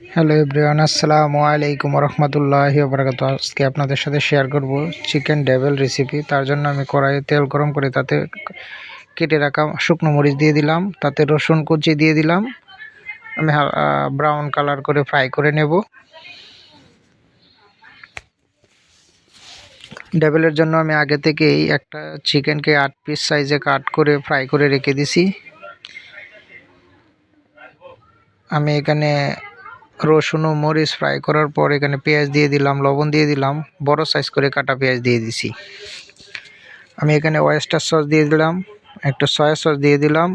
Hello everyone, আসসালামু আলাইকুম রহমতুল্লাহি বারাকাতু আজকে আপনাদের সাথে শেয়ার করব চিকেন ডেভেল রেসিপি। তার জন্য আমি কড়াইয়ে তেল গরম করে তাতে কেটে রাখা শুকনো মরিচ দিয়ে দিলাম, তাতে রসুন কুচি দিয়ে দিলাম। আমি ব্রাউন কালার করে ফ্রাই করে নেব। ডেভেলের জন্য আমি আগে থেকেই একটা চিকেনকে আট পিস সাইজে কাট করে ফ্রাই করে রেখে দিছি। আমি এখানে রসুন ও মরিচ ফ্রাই করার পর এখানে পেঁয়াজ দিয়ে দিলাম, লবণ দিয়ে দিলাম, বড় সাইজ করে কাটা পেঁয়াজ দিয়ে দিছি। আমি এখানে ওয়েস্টার সস দিয়ে দিলাম, একটা সয়া সস দিয়ে দিলাম।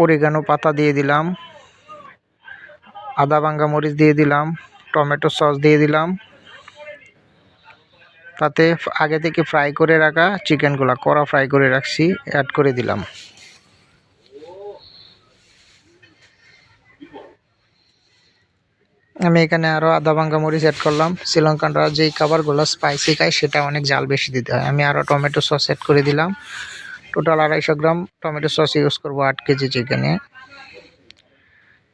ওরিগানো পাতা দিয়ে দিলাম। আদা ভাঙ্গা মরিচ দিয়ে দিলাম, টমেটো সস দিয়ে দিলাম। তাতে আগে থেকে ফ্রাই করে রাখা চিকেনগুলো কড়া ফ্রাই করে রাখছি অ্যাড করে দিলাম। আমি এখানে আরও আদা ভাঙ্গা মরিচ অ্যাড করলাম। শ্রীলঙ্কানরা যেই খাবারগুলো স্পাইসি খায়, সেটা অনেক জাল বেশি দিতে হয়। আমি আরও টমেটো সস অ্যাড করে দিলাম। টোটাল আড়াইশো গ্রাম টমেটো সস ইউজ করব আট কেজি চিকেনে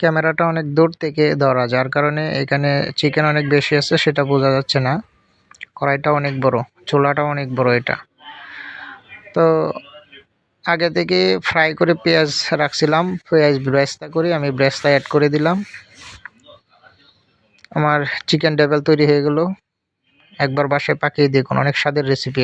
ক্যামেরাটা অনেক দূর থেকে ধরা, যার কারণে এখানে চিকেন অনেক বেশি আছে, সেটা বোঝা যাচ্ছে না। কড়াইটা অনেক বড়, চুলাটা অনেক বড় এটা। তো আগে থেকে ফ্রাই করে পেঁয়াজ রাখছিলাম। পেঁয়াজ ব্রেস্তা করে, আমি ব্রেস্তা অ্যাড করে দিলাম। আমার চিকেন ডেভেল তৈরি হয়ে গেল। একবার বাসায় পাকিয়ে দেখুন অনেক স্বাদের রেসিপি